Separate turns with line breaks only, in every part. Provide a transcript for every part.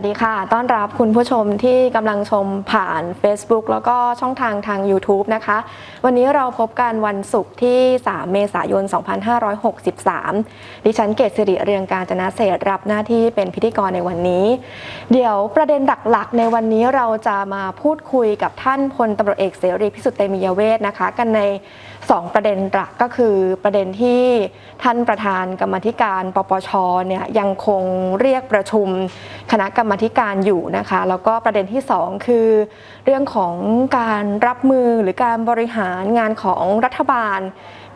วัสดีค่ะ ต้อนรับคุณผู้ชมที่กำลังชมผ่าน Facebook แล้วก็ช่องทางทาง YouTube นะคะ วันนี้เราพบกันวันศุกร์ที่ 3 เมษายน 2563 ดิฉันเกศสิริเรืองการจนะเศรษรับหน้าที่เป็นพิธีกรในวันนี้ เดี๋ยวประเด็นหลักๆ ในวันนี้เราจะมาพูดคุยกับท่านพลตำรวจเอกเสรีพิสุทธิ์เตมียเวทนะคะ กันใน 2 ประเด็นหลักก็คือประเด็นที่ท่านประธานกรรมาธิการปปชเนี่ยยังคงเรียกประชุมคณะกรรมาธิการอยู่นะคะแล้วก็ประเด็นที่ 2 คือ เรื่องของการรับมือหรือการบริหารงานของรัฐบาล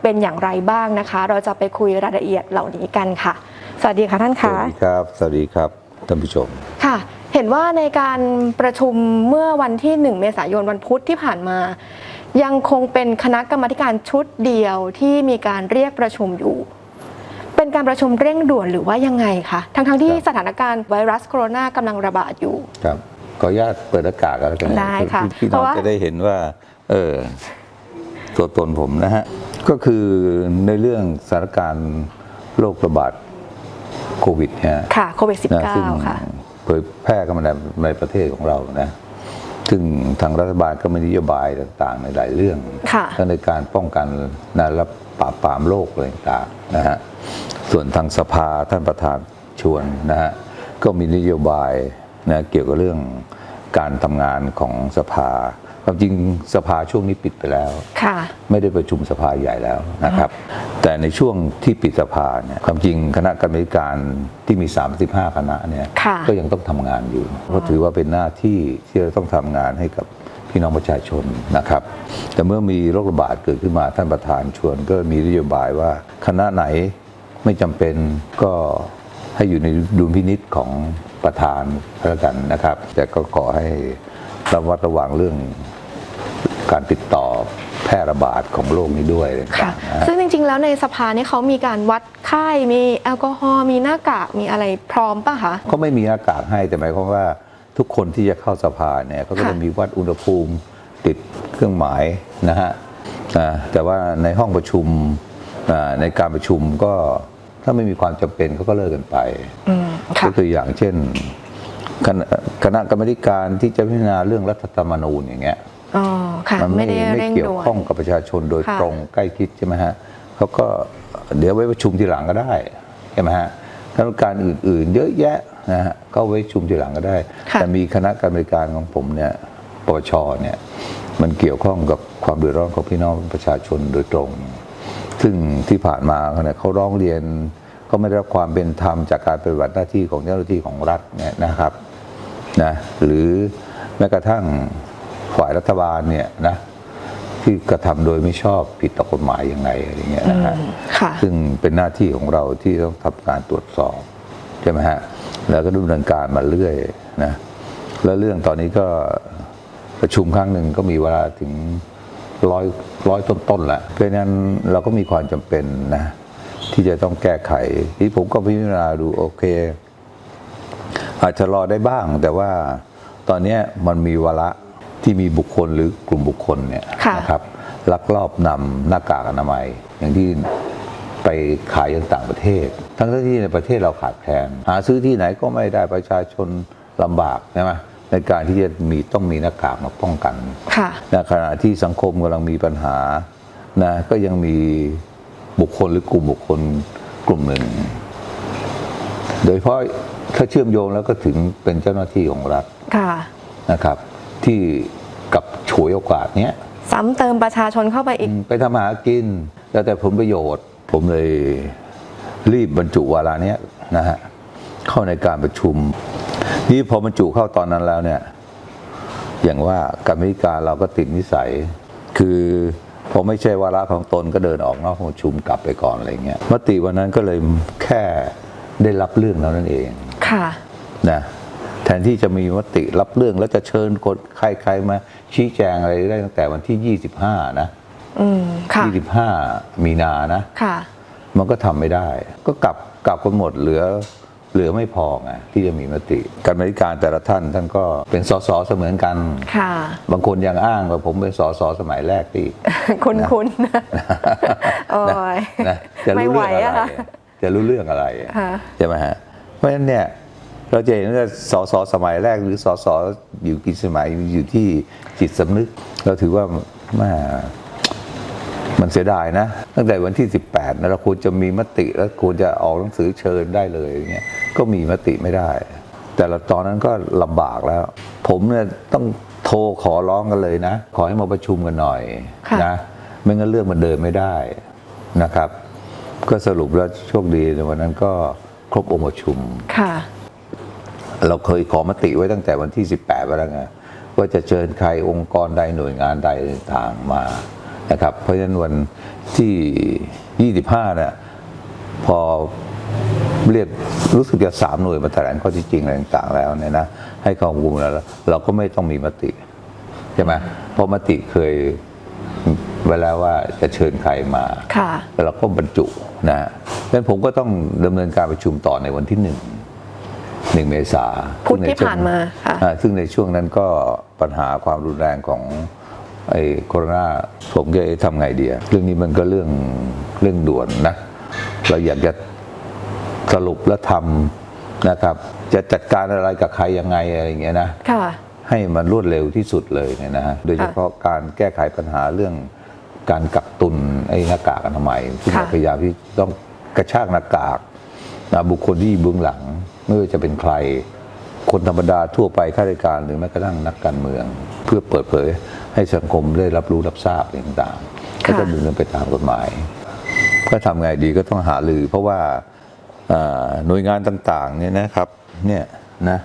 เป็นอย่างไรบ้างนะคะ เราจะไปคุยรายละเอียดเหล่านี้กันค่ะ สวัสดีค่ะท่าน
ส
คะ
วัสดีครับ สวัสดีครับท่านผู้ชม
ค่ะเห็นว่าในการประชุมเมื่อวันที่ 1 เมษายนวันพุธที่ผ่านมา ยังคงเป็นคณะกรรมาธิการชุดเดียวที่มีการเรียกประชุมอยู่ เป็นการประชุมเร่งด่วนหรือว่ายังไงคะทั้งทั้งๆที่
ครับ
สถานการณ์ไวรัสโคโรนากำลังระบาดอยู่
ครับขออนุญาตเปิดอากาศกันแล้วกันนะ
ได้ค่ะ
พี่พี่
เพ
น้อ
ราะ
ง
ว่า
จะได้เห็นว่า เออตัวตนผมนะฮะ ก็คือในเรื่องสถานการณ์โรคระบาดโควิดเนี่ย
ค่ะโควิด
นะซึ่ง
-19 ค่ะ
เผยแพร่กันมาในในประเทศของเรานะ ซึ่งทางรัฐบาลก็มีนโยบายต่างๆ ในหลายเรื่อง
ค่ะ
ทั้งในการป้องกันนะและปราบปรามโรคอะไรต่างๆนะฮะส่วนทางสภาท่านประธานชวนนะฮะก็มีนโยบายนะเกี่ยวกับเรื่องการทำงานของสภา ความจริงสภาช่วงนี้ปิดไปแล้ว
ค่ะ
ไม่ได้ประชุมสภาใหญ่แล้วนะครับ แต่ในช่วงที่ปิดสภาเนี่ยความจริงคณะกรรมการที่มี 35 คณะเนี่ย
ค่ะ
ก็ยังต้องทำงานอยู่ เพราะถือว่าเป็นหน้าที่ที่เราต้องทำงานให้กับพี่น้องประชาชนนะครับ แต่เมื่อมีโรคระบาดเกิดขึ้นมาท่านประธานชวน ก็มีนโยบายว่าคณะไหนไม่จำเป็นก็ให้อยู่ในดุลพินิษของประธานแล้วกันนะครับ แต่ก็ขอให้ ระมัดระวังเรื่องการติดต่อแพร่ระบาดของโรคนี้ด้วย
ค่ะ
ต่างๆนะฮะ
ซึ่งจริง ๆ แล้วในสภาเนี่ยเขามีการวัดไข้มีแอลกอฮอล์มีหน้ากากมีอะไรพร้อมป่ะคะ
เขาไม่มีหน้ากากให้แต่หมายความว่าทุกคนที่จะเข้าสภาเนี่ยเขาก็
ค่ะ
จะมีวัดอุณหภูมิติดเครื่องหมายนะฮะอ่าแต่ว่าในห้องประชุมอ่าในการประชุมก็ถ้าไม่มีความจำเป็นเขาก็เลิกกันไป
อืม
ย
ค่ะ
กตัวอย่างเช่น คณะคณะกรรมาธิการที่จะพิจารณาเรื่องรัฐธรรมนูญอย่างเงี้ย
อ๋อค่ะ
มัน
ไม่
ไม่
ได้
ไม่
เร่ง
เกี่ยว
ด่วน
ข้องกับประชาชนโดย
ค่ะ
ตรงใกล้ชิดใช่ไหมฮะเขาก็เดี๋ยวไว้ประชุมทีหลังก็ได้ใช่ไหมฮะคณะกรรมการอื่นๆ เยอะแยะนะฮะก็ไว้ประชุมทีหลังก็ได้
ค่ะ
แต่มีคณะกรรมการของผมเนี่ยปปชเนี่ยมันเกี่ยวข้องกับความเดือดร้อนของพี่น้องประชาชนโดยตรง ซึ่งที่ผ่านมาเนี่ยเขาร้องเรียน เขาไม่ได้รับความเป็นธรรมจากการปฏิบัติหน้าที่ของเจ้าหน้าที่ของรัฐเนี่ยนะครับนะหรือแม้กระทั่งฝ่ายรัฐบาลเนี่ยนะที่กระทำโดยไม่ชอบผิดต่อกฎหมายยังไงอะไรเงี้ยนะฮะ
ค่ะ
ซึ่งเป็นหน้าที่ของเราที่ต้องทำการตรวจสอบใช่ไหมฮะแล้วก็ดำเนินการมาเรื่อยนะแล้วเรื่องตอนนี้ก็ประชุมครั้งหนึ่งก็มีเวลาถึงร้อยร้อยต้นๆแล้วเพราะฉะนั้นเราก็มีความจำเป็นนะ ที่จะต้องแก้ไข ที่ผมก็พิจารณาดูโอเค อาจจะรอได้บ้าง แต่ว่าตอนเนี้ยมันมีวาระที่มีบุคคลหรือกลุ่มบุคคลเนี่ย
ค่ะ
นะครับลักลอบนำหน้ากากอนามัย อย่างที่ไปขายยังต่างประเทศ ทั้งที่ในประเทศเราขาดแคลนหาซื้อที่ไหนก็ไม่ได้ประชาชนลำบากใช่ไหมในการที่จะมีต้องมีหน้ากากมาป้องกัน
ค่ะ
ในขณะที่สังคมกำลังมีปัญหานะก็ยังมี บุคคลหรือกลุ่มบุคคลกลุ่มหนึ่ง โดยเฉพาะถ้าเชื่อมโยงแล้วก็ถึงเป็นเจ้าหน้าที่ของรัฐ
ค่ะ
นะครับ ที่กับฉวยโอกาสเนี้ย
ซ้ำเติมประชาชนเข้าไปอีก
ไปทำมาหากิน แล้วแต่ผลประโยชน์ ผมเลยรีบบรรจุวาระเนี้ยนะฮะเข้าในการประชุม นี่พอบรรจุเข้าตอนนั้นแล้วเนี่ย อย่างว่ากรรมธิการเราก็ติดนิสัยคือ พอไม่ใช่วาระของตนก็เดินออกนอกห้องประชุมกลับไปก่อนอะไรเงี้ยมติวันนั้นก็เลยแค่ได้รับเรื่องเท่านั้นเอง
ค่ะ
นะแทนที่จะมีมติรับเรื่องแล้วจะเชิญคนใครๆมาชี้แจงอะไรได้ตั้งแต่วันที่ 25 นะ
อืมค่ะ
25มีนานะ
ค่ะ
มันก็ทำไม่ได้ ก็กลับกลับกันหมดเหลือ เหลือไม่พอไงที่จะมีมติการบริการแต่ละท่านท่านก็เป็นสสเสมือนกัน
ค่ะ
บางคนยังอ้างว่าผมเป็นสสสมัยแรกที่
คุณคุณโอ้ย
นะจะ
ไม่
รู้
ไหว
เรื่อง
อะ
อะไร
ค่ะ
จะรู้เรื่องอะไร
ค่ะ
ใช่ไหมฮะเพราะฉะนั้นเนี่ยเราจะเห็นว่าสสสมัยแรกหรือสสอยู่กี่สมัยอยู่ที่จิตสำนึก เราถือว่าแม่ มันเสียดายนะ ตั้งแต่วันที่ 18นะเราควรจะมีมติแล้วควรจะออกหนังสือเชิญได้เลยอย่างเงี้ยก็มีมติไม่ได้ แต่ละตอนนั้นก็ลำบากแล้ว ผมเนี่ยต้องโทรขอร้องกันเลยนะ ขอให้มาประชุมกันหน่อย
ค่ะ
นะไม่งั้นเรื่องมันเดินไม่ได้นะครับ ก็สรุปแล้วโชคดีในวันนั้นก็ครบองค์ประชุม
ค่ะ
เราเคยขอมติไว้ตั้งแต่วันที่ 18ไปแล้วไงว่าจะเชิญใครองค์กรใดหน่วยงานใดต่างๆมา นะครับเพราะฉะนั้นวันที่ 25เนี่ยพอเรียกรู้สึกจะสามหน่วยมาแถลงข้อที่จริงอะไรต่างๆแล้วเนี่ยนะให้ข้อมูลแล้ว เราก็ไม่ต้องมีมติใช่ไหมเพราะมติเคยไว้แล้วว่าจะเชิญใครมา
ค่ะ
แล้วเราก็บรรจุนะฮะดังนั้นผมก็ต้องดำเนินการประชุมต่อในวันที่หนึ่งหนึ่งเมษา
พุธ
ซึ่งใน
ที่
ช่วง
ผ่านมาค่ะ
อ่าซึ่งในช่วงนั้นก็ปัญหาความรุนแรงของ ไอ้โคโรนาผมจะทำไงดีอะเรื่องนี้มันก็เรื่องเรื่องด่วนนะ เราอยากจะสรุปและทำนะครับ จะจัดการอะไรกับใครยังไงอะไรอย่างเงี้ยนะ
ค่ะ
ให้มันรวดเร็วที่สุดเลยเนี่ยนะฮะโดยเฉพาะการแก้ไขปัญหาเรื่องการกักตุนไอ้หน้ากากอนามัยที่เรา
ค่ะ
พยายามที่ต้องกระชากหน้ากากนะบุคคลที่อยู่เบื้องหลังไม่ว่าจะเป็นใคร คนธรรมดาทั่วไปข้าราชการหรือแม้กระทั่งนักการเมือง เพื่อเปิดเผยให้สังคมได้รับรู้รับทราบอะไรต่างๆก็จะดำเนินไปตามกฎหมาย ก็ทำไงดีก็ต้องหาลือ เพราะว่าอ่าหน่วยงานต่างๆเนี่ยนะครับเนี่ยนะ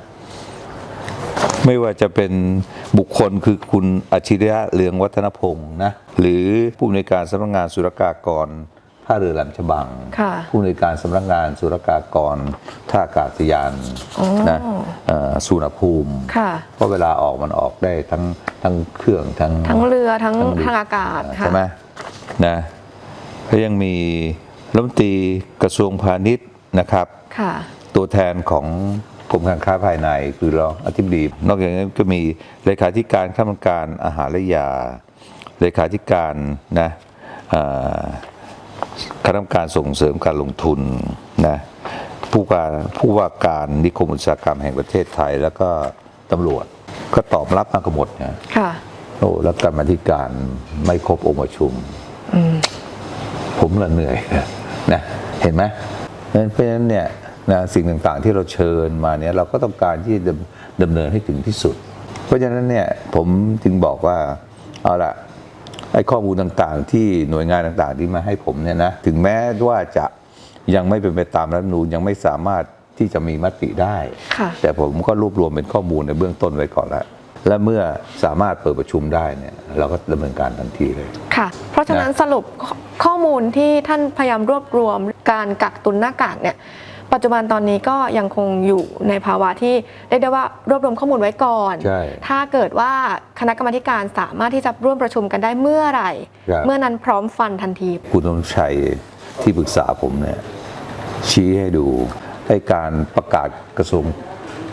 ไม่ว่าจะเป็นบุคคลคือคุณอาชิริยะเลืองวัฒนพงศ์นะหรือผู้อำนวยการสำนักงานสุรกากร ท่าเรือแหลมฉบัง
ค่ะ
ผู้อำนวยการสำนักงานสุรกากรท่าอากาศยาน
อ๋อ
นะเอ่อสุวรรณภูมิ
ค่ะ
เพราะเวลาออกมันออกได้ทั้งทั้งเครื่องทั้ง
ทั้งเรือทั้ง
ทั้งเรือ
ทางอากาศค่ะ
ใช่ไหมนะก็ยังมีรัฐมนตรีกระทรวงพาณิชย์นะครับ
ค่ะ
ตัวแทนของกรมการค้าภายในคือรองอธิบดี นอกจากนั้นก็มีเลขาธิการข้าราชการอาหารและยา เลขาธิการนะเอ่อ คณะกรรมการส่งเสริมการลงทุนนะผู้การผู้ว่าการนิคมอุตสาหกรรมแห่งประเทศไทย แล้วก็ตำรวจก็ตอบรับมากันหมดนะ
ค่ะ
โอ้แล้วกรรมาธิการไม่ครบองค์ประชุมผมละเหนื่อยนะเห็นไหมเพราะฉะนั้นเนี่ยนะสิ่งต่างๆที่เราเชิญมาเนี่ยเราก็ต้องการที่จะดำเนินให้ถึงที่สุด เพราะฉะนั้นเนี่ยผมจึงบอกว่าเอาละ ไอ้ข้อมูลต่างๆ ที่หน่วยงานต่างๆที่มาให้ผมเนี่ยนะถึงแม้ว่าจะยังไม่เป็นไปตามรัฐธรรมนูญยังไม่สามารถที่จะมีมติได้
ค่ะ
แต่ผมก็รวบรวมเป็นข้อมูลในเบื้องต้นไว้ก่อนแล้วและเมื่อสามารถเปิดประชุมได้เนี่ยเราก็ดำเนินการทันทีเลย
ค่ะ เพราะฉะนั้น
นะ
สรุปข้อข้อมูลที่ท่านพยายามรวบรวมการกักตุนหน้ากากเนี่ย ปัจจุบันตอนนี้ก็ยังคงอยู่ในภาวะที่เรียกได้ว่ารวบรวมข้อมูลไว้ก่อน
ใช่
ถ้าเกิดว่าคณะกรรมาธิการสามารถที่จะร่วมประชุมกันได้เมื่อไหร่
ครับ
เมื่อนั้นพร้อมฟันทันที
คุณธงชัยที่ปรึกษาผมเนี่ยชี้ให้ดูให้การประกาศกระทรวง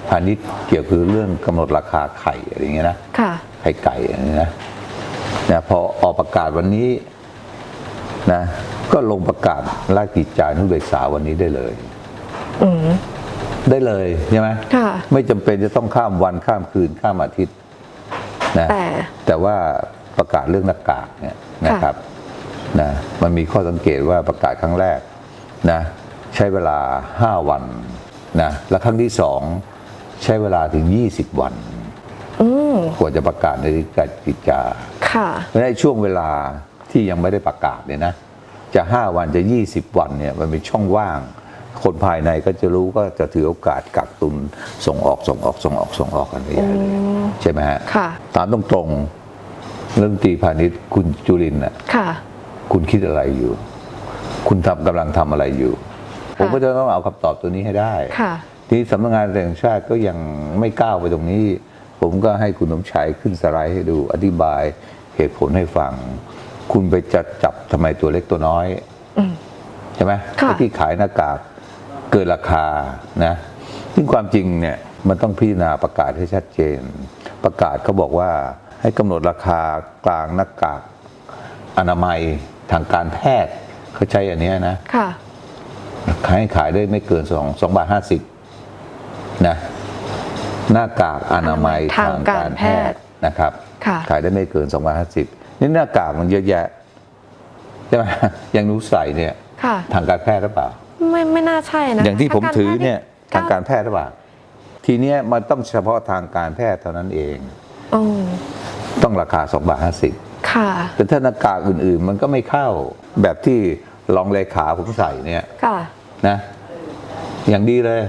พาณิชย์เกี่ยวกับเรื่องกำหนดราคาไข่อะไรอย่างเงี้ยนะ
ค่ะ
ไข่ไก่อะไรเงี้ยนะนะพอออกประกาศวันนี้นะก็ลงประกาศราชกิจจานุเบกษาวันนี้ได้เลย
อืม
ได้เลยใช่ไหม
ค่ะ
ไม่จำเป็นจะต้องข้ามวันข้ามคืนข้ามอาทิตย์นะ
แต่
แต่ว่าประกาศเรื่องหน้ากากเนี่ยนะครับนะมันมีข้อสังเกตว่าประกาศครั้งแรกนะใช้เวลา 5 วันนะและครั้งที่สองใช้เวลาถึง 20 วัน
อืม
กว่าจะประกาศในราชกิจจา
ค่ะ
เพราะฉะนั้นช่วงเวลาที่ยังไม่ได้ประกาศเนี่ยนะ จะ 5 วันจะ 20 วันเนี่ยมันเป็นช่องว่าง คนภายในก็จะรู้ก็จะถือโอกาสกักตุนส่งออกส่งออกส่งออกส่งออกกันไปใหญ่เลยใช่ไหมฮะ
ค่ะ
ถามตรงๆเรื่องตรีพาณิชย์คุณจุรินทร์น่ะ
ค่ะ
คุณคิดอะไรอยู่ คุณทำกำลังทำอะไรอยู่ ผมก็จะต้องเอาคำตอบตัวนี้ให้ได้
ค่ะ
ทีนี้สำนักงานตำรวจแห่งชาติก็ยังไม่ก้าวไปตรงนี้ ผมก็ให้คุณสมชัยขึ้นสไลด์ให้ดูอธิบายเหตุผลให้ฟัง คุณไปจัดจับทำไมตัวเล็กตัวน้อย
อืม
ใช่ไหม
ค่ะ
ไอ้ที่ขายหน้ากาก เกินราคานะซึ่งความจริงเนี่ยมันต้องพิจารณาประกาศให้ชัดเจน ประกาศเขาบอกว่าให้กำหนดราคากลางหน้ากากอนามัยทางการแพทย์เขาใช้อันเนี้ยนะ
ค่ะ
ขายให้ขายได้ไม่เกินสองสองบาทห้าสิบนะหน้ากากอนามัย
ทางการแพทย์
นะครับ
ค่ะ
ขายได้ไม่เกิน250นี่หน้ากากมันเยอะแยะใช่ไหมอย่างหนูใส่เนี่ย
ค่ะ
ทางการแพทย์หรือเปล่า
ไม่ไม่น่าใช่นะ
อย่างที่ผมถือเนี่ยทาง
ก็
การแพทย์หรือเปล่าทีเนี้ยมันต้องเฉพาะทางการแพทย์เท่านั้นเอง
อืม
ต้องราคา2บาท50
ค่ะ
แต่ถ้าหน้ากากอื่นๆ มันก็ไม่เข้าแบบที่รองเลขาผมใส่เนี่ย
ค่ะ
นะอย่างดีเลย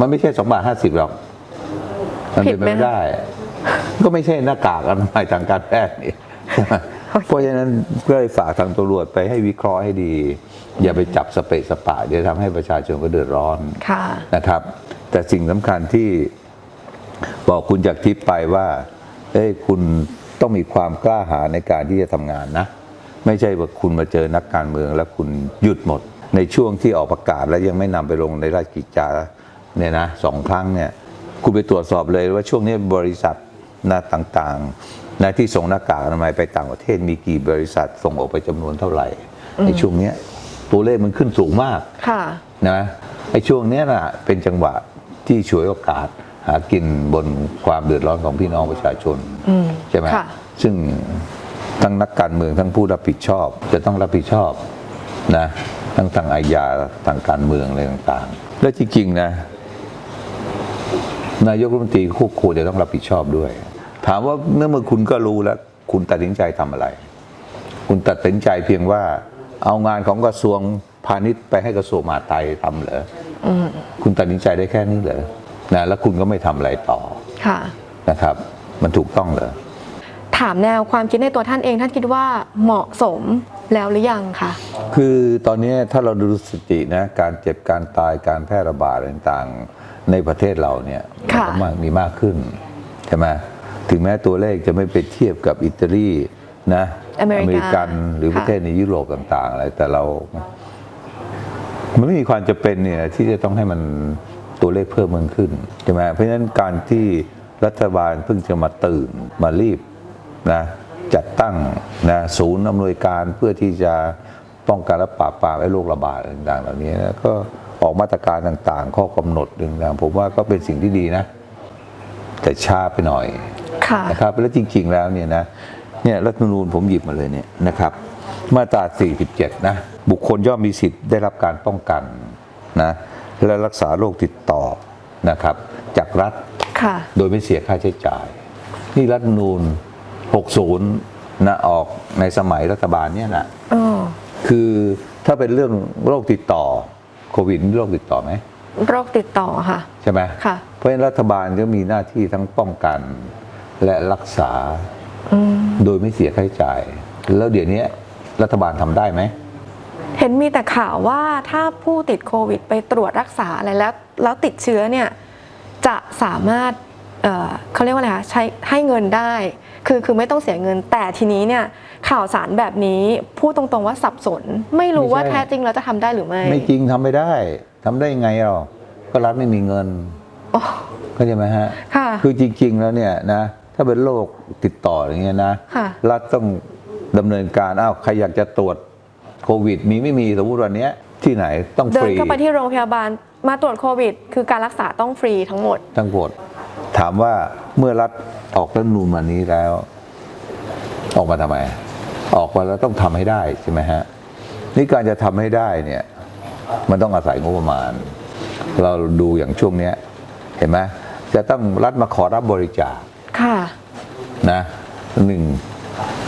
มันไม่ใช่สองบาทห้าสิบหรอก มันเป็นไป
ผิดไหม
ไม่ได้ ก็ไม่ใช่หน้ากากอนามัยทางการแพทย์นี่ เพราะฉะนั้นก็เลยฝากทางตำรวจไปให้วิเคราะห์ให้ดี อย่าไปจับสเปะสปะเดี๋ยวทำให้ประชาชนก็เดือดร้อน
ค่ะ
นะครับ แต่สิ่งสำคัญที่บอกคุณจากทิพย์ไปว่าเอ้ยคุณต้องมีความกล้าหาญในการที่จะทำงานนะ ไม่ใช่ว่าคุณมาเจอนักการเมืองแล้วคุณหยุดหมด ในช่วงที่ออกประกาศแล้วยังไม่นำไปลงในราชกิจจาเนี่ยนะสองครั้งเนี่ยคุณไปตรวจสอบเลยว่าช่วงนี้บริษัทนะต่างๆ นะที่ส่งหน้ากากอนามัยไปต่างประเทศมีกี่บริษัทส่งออกไปจำนวนเท่าไหร่ ในช่วงเนี้ยตัวเลขมันขึ้นสูงมาก
ค่ะ
นะไอ้ช่วงเนี้ยนะเป็นจังหวะที่ฉวยโอกาสหากินบนความเดือดร้อนของพี่น้องประชาชน
อืม
ใช่ไหม
ค่ะ
ซึ่งทั้งนักการเมืองทั้งผู้รับผิดชอบ จะต้องรับผิดชอบนะทั้งทางอาญาทางการเมืองอะไรต่างๆ และจริงๆนะนายกรัฐมนตรีควบควรจะต้องรับผิดชอบด้วย ถามว่าเนื่อเมื่อคุณก็รู้แล้ว คุณตัดสินใจทำอะไร คุณตัดสินใจเพียงว่าเอางานของกระทรวงพาณิชย์ไปให้กระทรวงมหาดไทยทำเหรออคุณตัดสินใจได้แค่นี้เหรอนะแล้วคุณก็ไม่ทำอะไรต่อ
ค่ะ
นะครับ มันถูกต้องเหรอ
ถามแนวความคิดในตัวท่านเองท่านคิดว่าเหมาะสมแล้วหรือยังคะ
คือตอนนี้ถ้าเราดูสถิตินะการเจ็บการตายการแพร่ระบาดอะไรต่างๆ ในประเทศเราเนี่ยมัน
ค่ะ
ก็มากมีมากขึ้นใช่ไหม ถึงแม้ตัวเลขจะไม่ไปเทียบกับอิตาลีนะ
อเมริกา
กันหรือ
ค่ะ
ประเทศในยุโรปต่าง ๆ อะไร แต่เรา มันไม่มีความจะเป็นเนี่ย ที่จะต้องให้มันตัวเลขเพิ่มมากขึ้นใช่ไหมเพราะฉะนั้นการที่รัฐบาลเพิ่งจะมาตื่นมารีบนะจัดตั้งนะศูนย์อำนวยการเพื่อที่จะป้องกันและปราบปรามไอ้โรคระบาดต่างๆ เหล่านี้นะก็ออกมาตรการต่างๆ ข้อกำหนดต่างๆผมว่าก็เป็นสิ่งที่ดีนะ แต่ช้าไปหน่อย
ค่ะ
นะครับแล้วจริง ๆ แล้วเนี่ยนะเนี่ยรัฐธรรมนูญผมหยิบมาเลยเนี่ยนะครับมาตรา 47 นะ บุคคลย่อมมีสิทธิ์ได้รับการป้องกันนะและรักษาโรคติดต่อนะครับ จากรัฐ
ค่ะ
โดยไม่เสียค่าใช้จ่าย นี่รัฐธรรมนูญ60 นะออกในสมัยรัฐบาลเนี่ยนะ
อ๋อ
คือถ้าเป็นเรื่องโรคติดต่อโควิดนี่โรคติดต่อไหม
โรคติดต่อค่ะ
ใช่ไหม
ค่ะ
เพราะฉะนั้นรัฐบาลก็มีหน้าที่ทั้งป้องกัน และรักษา
อืม
โดยไม่เสียค่าใช้จ่าย แล้วเดี๋ยวนี้รัฐบาลทำได้ไหม
เห็นมีแต่ข่าวว่าถ้าผู้ติดโควิดไปตรวจรักษาอะไรแล้ว แล้วติดเชื้อเนี่ยจะสามารถเอ่อเขาเรียกว่าอะไรคะใช้ให้เงินได้ คือคือไม่ต้องเสียเงินแต่ทีนี้เนี่ยข่าวสารแบบนี้พูดตรงๆว่าสับสน ไม่รู้ว่า
ไม่ใช่
แท้จริงแล้วจะทำได้หรือไม่
ไม่จริงทำไม่ได้ทำได้ยังไงเราก็รัฐไม่มีเงิน
โอ้
เข้าใจไหมฮะ
ค่ะ
คือจริง ๆ แล้วเนี่ยนะ ถ้าเป็นโรคติดต่ออย่างเงี้ยนะ
ค่ะ
รัฐต้องดำเนินการอ้าวใครอยากจะตรวจโควิด มีไม่มีสมมติวันเนี้ยที่ไหนต้อง
เดิ
ฟ
น
รี
เข้าไปที่โรงพยาบาลมาตรวจโควิด คือการรักษาต้องฟรีทั้งหมด
ทั้งหมดถามว่าเมื่อรัฐออกรัฐธรรมนูญมานี้แล้ว ออกมาทำไม ออกมาแล้วต้องทำให้ได้ใช่ไหมฮะนี่การจะทำให้ได้เนี่ย มันต้องอาศัยงบประมาณ เราดูอย่างช่วงเนี้ย เห็นไหมจะต้องรัฐมาขอรับบริจาค
ค่ะ
นะหนึ่ง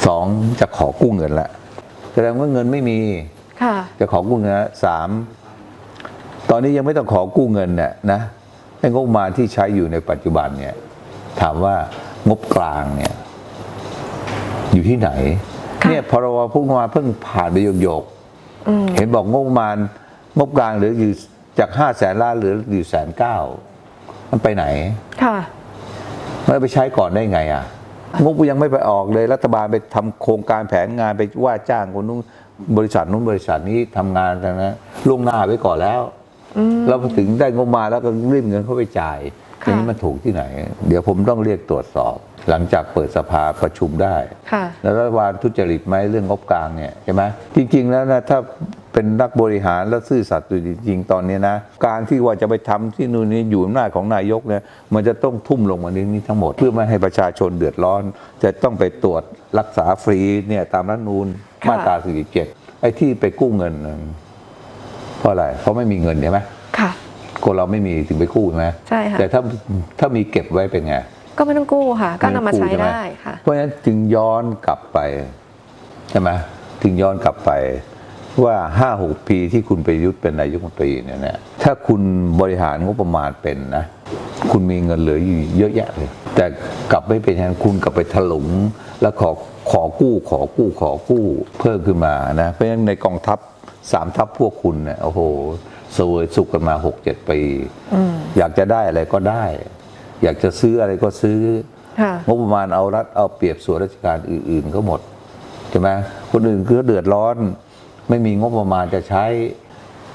สองจะขอกู้เงินละแสดงว่าเงินไม่มี
ค่ะ
จะขอกู้เงินละสามตอนนี้ยังไม่ต้องขอกู้เงินเนี่ยนะไอ้งบประมาณที่ใช้อยู่ในปัจจุบันเนี่ย ถามว่างบกลางเนี่ย อยู่ที่ไหน
ค่ะ
เนี่ยพรบพุ่งมาเพิ่งผ่านไปโยก
อืม
ๆเห็นบอกงบประมาณงบกลางเหลืออยู่จากห้าแสนล้านเหลืออยู่แสนเก้ามันไปไหน
ค่ะ
ไม่ไปใช้ก่อนได้ไงอะงบยังไม่ไปออกเลยรัฐบาลไปทำโครงการแผนงานไปว่าจ้างคนนู้นบริษัทนู้นบริษัทนี้ทำงานทางนั้นล่วงหน้าไว้ก่อนแล้ว
อืม
เราถึงได้งบมาแล้วก็รีบเงินเข้าไปจ่ายอ
ค่ะ
ย่างนี้มันถูกที่ไหน เดี๋ยวผมต้องเรียกตรวจสอบ หลังจากเปิดสภาประชุมได้
ค่ะ
แล้วรัฐบาลทุจริตไหมเรื่องงบกลางเนี่ยใช่ไหมจริง ๆ แล้วนะถ้า เป็นนักบริหารแล้วซื่อสัตย์อยู่จริงๆตอนนี้นะ การที่ว่าจะไปทำที่นู่นนี่อยู่อำนาจของนายกเนี่ยมันจะต้องทุ่มลงมานี้นี้ทั้งหมด เพื่อไม่ให้ประชาชนเดือดร้อน จะต้องไปตรวจรักษาฟรีเนี่ยตามรัฐธรรมนูน
ค่ะ
มาตรา47ไอ้ที่ไปกู้เงินน่ะเพราะอะไรเพราะไม่มีเงินใช่ไหม
ค่ะ
คนเราไม่มีถึงไปกู้ใช่ไหม
ใช่ค่ะ
แต่ถ้าถ้ามีเก็บไว้เป็นไง
ก็ไม่ต้องกู้ค่ะ ก็นำมาใช้
กู้ช่ห
ได้ค่ะ
เพราะฉะนั้นจึงย้อนกลับไปใช่ไหมถึงย้อนกลับไป ว่าห้าหกปีที่คุณประยุทธ์เป็นนายกรัฐมนตรีเนี่ยนะถ้าคุณบริหารงบประมาณเป็นนะ คุณมีเงินเหลืออยู่เยอะแยะเลย แต่กลับไม่เป็นอย่างนั้นคุณกลับไปถลุงแล้วขอขอกู้ขอกู้ขอกู้เพิ่มขึ้นมานะ เพราะฉะนั้นในกองทัพสามทัพพวกคุณเนี่ยโอ้โหเสวยสุขกันมาหกเจ็ดปีอยากจะได้อะไรก็ได้ อยากจะซื้ออะไรก็ซื้อ
ค่ะ
งบประมาณเอารัฐเอาเปรียบส่วนราชการอื่น ๆ ก็หมดใช่ไหมคนอื่นคือเดือดร้อน ไม่มีงบประมาณจะใช้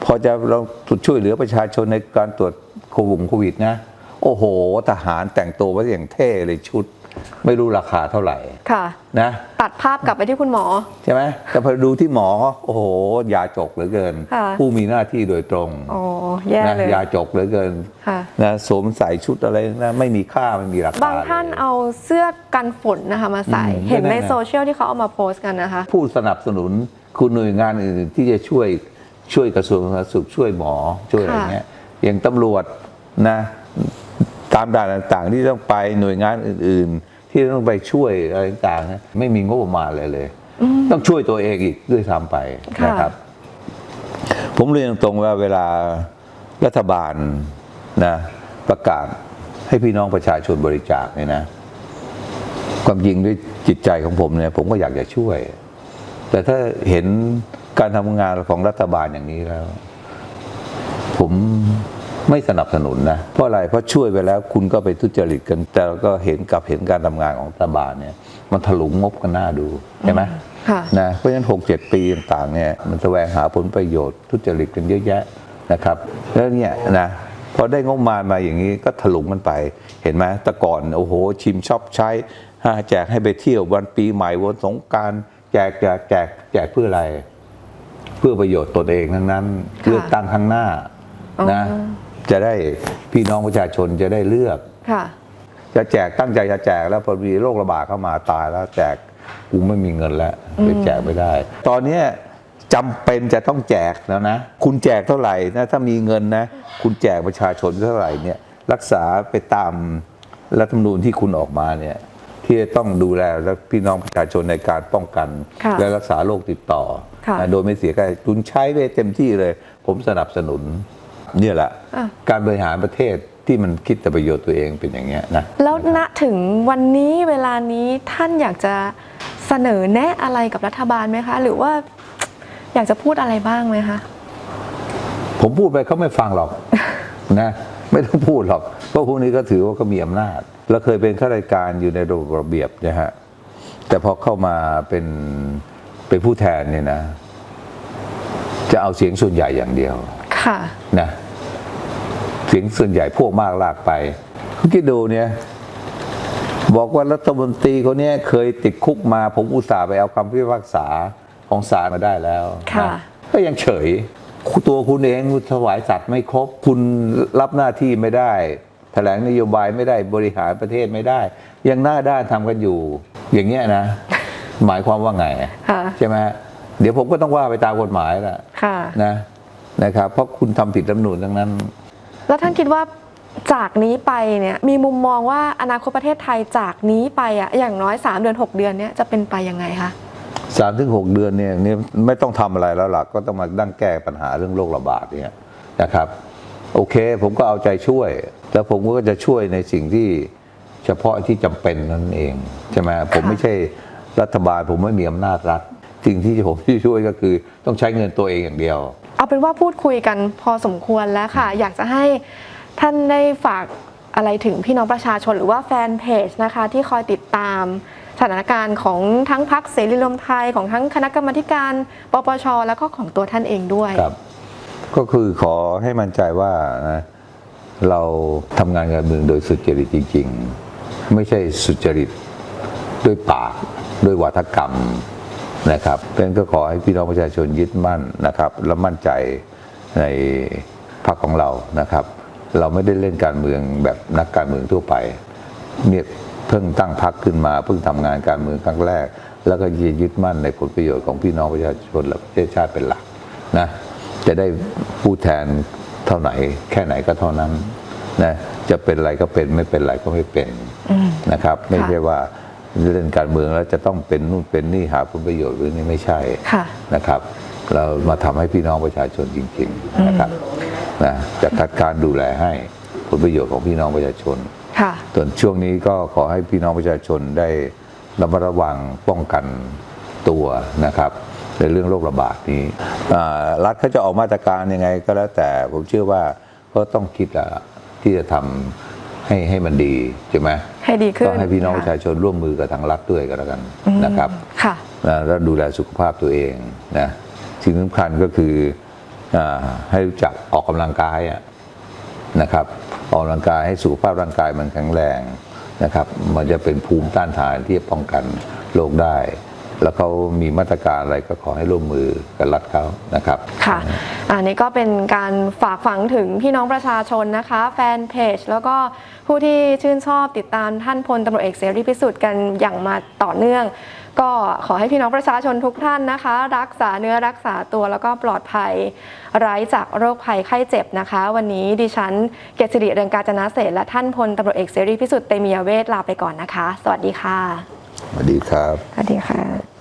พอจะเราช่วยเหลือประชาชนในการตรวจโควิดโควิดนะ โอ้โห ทหารแต่งตัวไว้อย่างเท่เลยชุด ไม่รู้ราคาเท่าไหร่
ค่ะ
นะ
ตัดภาพกลับไปที่คุณหมอ
ใช่ไหมแต่พอดูที่หมอ โอ้โห ยาจกเหลือเกิน
ค่ะ
ผู้มีหน้าที่โดยตรง
อ๋อแย่
นะ
เลย
ยาจกเหลือเกิน
ค่ะ
นะสวมใส่ชุดอะไรนะไม่มีค่าไม่มีราคา
บางท่าน
เลย
เอาเสื้อกันฝนนะคะมาใส่
อืม
เห็น
ก็นั่
ใน
นน่ะ
โซเชียลที่เขาเอามาโพสต์กันนะคะ
ผู้สนับสนุน คุณหน่วยงานอื่นที่จะช่วยช่วยกระทรวงสาธารณสุขช่วยหมอช่วยอะไรเงี้ยอย่างตำรวจนะตามด่านต่างๆ ที่ต้องไปหน่วยงานอื่น ๆ ที่ต้องไปช่วยอะไรต่างๆนะไม่มีงบประมาณเลยเลย ต้องช่วยตัวเองอีกด้วยซ้ำไป
ค่ะ
นะครับ ผมเรียนตรงๆว่าเวลารัฐบาลนะประกาศให้พี่น้องประชาชนบริจาคเนี่ยนะ ความจริงด้วยจิตใจของผมเนี่ย ผมก็อยากจะช่วย แต่ถ้าเห็นการทำงานของรัฐบาลอย่างนี้แล้ว ผมไม่สนับสนุนนะ เพราะอะไร เพราะช่วยไปแล้วคุณก็ไปทุจริตกัน แต่เราก็เห็นกับเห็นการทำงานของรัฐบาลเนี่ย มันถลุงงบกันหน้าดูใช่ไหม
ค่ะ
นะเพราะฉะนั้นหกเจ็ดปีต่างๆเนี่ยมันแสวงหาผลประโยชน์ทุจริตกันเยอะแยะนะครับ แล้วเนี่ยนะพอได้งบประมาณมาอย่างนี้ก็ถลุงกันไป เห็นไหมแต่ก่อนโอ้โหชิมชอบใช้ฮะแจกให้ไปเที่ยววันปีใหม่วันสงกราร แจกแจกแจกแจกเพื่ออะไร เพื่อประโยชน์ตนเองทั้งนั้น
ค่ะ
เลือกตั้งข้างหน้า
อ๋อ
นะ จะได้พี่น้องประชาชนจะได้เลือก
ค่ะ
จะแจกตั้งใจจะแจกแล้วพอมีโรคระบาดเข้ามาตายแล้วแจกกูไม่มีเงินแล้วไปแจกไม่ได้ ตอนเนี้ยจำเป็นจะต้องแจกแล้วนะ คุณแจกเท่าไหร่นะถ้ามีเงินนะ คุณแจกประชาชนเท่าไหร่เนี่ย รักษาไปตามรัฐธรรมนูญที่คุณออกมาเนี่ย ที่จะต้องดูแลและพี่น้องประชาชนในการป้องกัน
ค่ะ
และรักษาโรคติดต่อ
ค่ะ
นะโดยไม่เสียค่าใช้จ่ายคุณใช้ไปเต็มที่เลย ผมสนับสนุน เนี่ยแหละ
อะ
การบริหารประเทศที่มันคิดแต่ประโยชน์ตัวเองเป็นอย่างเงี้ยนะ
แล้วณถึงวันนี้เวลานี้ท่านอยากจะเสนอแนะอะไรกับรัฐบาลไหมคะ หรือว่า อยากจะพูดอะไรบ้างไหมคะ
ผมพูดไปเขาไม่ฟังหรอก นะ ไม่ต้องพูดหรอกเพราะพวกนี้ก็ถือว่าเขามีอำนาจ แล้วเคยเป็นข้าราชการอยู่ในระบบระเบียบนะฮะแต่พอเข้ามาเป็นเป็นผู้แทนเนี่ยนะ จะเอาเสียงส่วนใหญ่อย่างเดียว
ค่ะ
นะเสียงส่วนใหญ่พวกมากลากไปคุณคิดดูเนี่ย บอกว่ารัฐมนตรีคนเนี้ยเคยติดคุกมา ผมอุตส่าห์ไปเอาคำพิพากษาของศาลมาได้แล้ว
ค่ะ
นะก็ยังเฉย ตัวคุณเองคุณถวายสัตว์ไม่ครบ คุณรับหน้าที่ไม่ได้ แถลงนโยบายไม่ได้บริหารประเทศไม่ได้ ยังหน้าด้านทำกันอยู่ อย่างเงี้ยนะ หมายความว่าไง
ค่ะ
ใช่ไหมเดี๋ยวผมก็ต้องว่าไปตามกฎหมายแหละ
ค่ะ
นะนะครับเพราะคุณทำผิดรัฐธรรมนูญทั้งนั้น
แล้วท่านคิดว่าจากนี้ไปเนี่ยมีมุมมองว่าอนาคตประเทศไทยจากนี้ไปอะอย่างน้อย 3 เดือน 6 เดือนเนี่ยจะเป็นไปยังไงคะ
สามถึงหกเดือนเนี่ยนี่ไม่ต้องทำอะไรแล้วล่ะก็ต้องมาดั้งแก้ปัญหาเรื่องโรคระบาดเนี่ยนะครับ โอเค ผมก็เอาใจช่วย แล้วผมก็จะช่วยในสิ่งที่เฉพาะที่จำเป็นนั่นเองใช่ไหมผมไม่ใช่รัฐบาล ผมไม่มีอำนาจรัฐสิ่งที่ผมที่ช่วยก็คือต้องใช้เงินตัวเองอย่างเดียว
เอาเป็นว่าพูดคุยกันพอสมควรแล้วค่ะ อยากจะให้ท่านได้ฝากอะไรถึงพี่น้องประชาชนหรือว่าแฟนเพจนะคะที่คอยติดตาม สถานการณ์ของทั้งพักเสรีรวมไทยของทั้งคณะกรรมการปปช แล้วก็ของตัวท่านเองด้วย
ครับ ก็คือขอให้มั่นใจว่านะเราทำงานการเมืองโดยสุจริตจริง ๆ ไม่ใช่สุจริตด้วยปากด้วยวาทกรรมนะครับเพราะนั้นก็ขอให้พี่น้องประชาชนยึดมั่นนะครับ และมั่นใจในพรรคของเรานะครับ เราไม่ได้เล่นการเมืองแบบนักการเมืองทั่วไปเนี่ย เพิ่งตั้งพรรคขึ้นมา เพิ่งทำงานการเมืองครั้งแรก แล้วก็จะยึดมั่นในผลประโยชน์ของพี่น้องประชาชนและประเทศชาติเป็นหลักนะจะได้ผู้แทนเท่าไหน แค่ไหนก็เท่านั้นนะจะเป็นอะไรก็เป็นไม่เป็นไรก็ไม่เป็นนะครับ ไม่ใช่ว่าเล่นการเมืองแล้วจะต้องเป็นนู่นเป็นนี่หาผลประโยชน์หรือนี่ไม่ใช่
ค่ะ
นะครับ เรามาทำให้พี่น้องประชาชนจริง ๆ นะครับนะจะคัดการดูแลให้ผลประโยชน์ของพี่น้องประชาชน
ค่ะ
ส่วนช่วงนี้ก็ขอให้พี่น้องประชาชนได้ระมัดระวังป้องกันตัวนะครับ ในเรื่องโรคระบาดนี้อ่ารัฐเขาจะออกมาตรการยังไงก็แล้วแต่ผมเชื่อว่าก็ต้องคิดแล้วล่ะที่จะทำให้ให้มันดีใช่ไหม
ให้ดีขึ้น
ก็ให้พี่น้องประ
ค่
ชาชนร่วมมือกับทางรัฐด้วยกันแล้วกันนะครับ
ค่ะ
นะแล้วดูแลสุขภาพตัวเองนะสิ่งสำคัญก็คืออาให้รู้จักออกกำลังกายอะ นะครับออกกำลังกายให้สุขภาพร่างกายมันแข็งแรงนะครับ มันจะเป็นภูมิต้านทานที่จะป้องกันโรคได้ แล้วเขามีมาตรการอะไรก็ขอให้ร่วมมือกับรัฐเขานะครับ
ค่ะอันนี้ก็เป็นการฝากฝังถึงพี่น้องประชาชนนะคะ แฟนเพจ แล้วก็ผู้ที่ชื่นชอบติดตามท่านพลตำรวจเอกเสรีพิสุทธิ์กันอย่างมาต่อเนื่อง ก็ขอให้พี่น้องประชาชนทุกท่านนะคะ รักษาเนื้อรักษาตัวแล้วก็ปลอดภัยไร้จากโรคภัยไข้เจ็บนะคะ วันนี้ดิฉันเกษริเรืองการจนะเศรษฐ์และท่านพลตำรวจเอกเสรีพิสุทธิ์เตมียเวทลาไปก่อนนะคะ สวัสดีค่ะ
สวัสดีครับ
สวัสดีค่ะ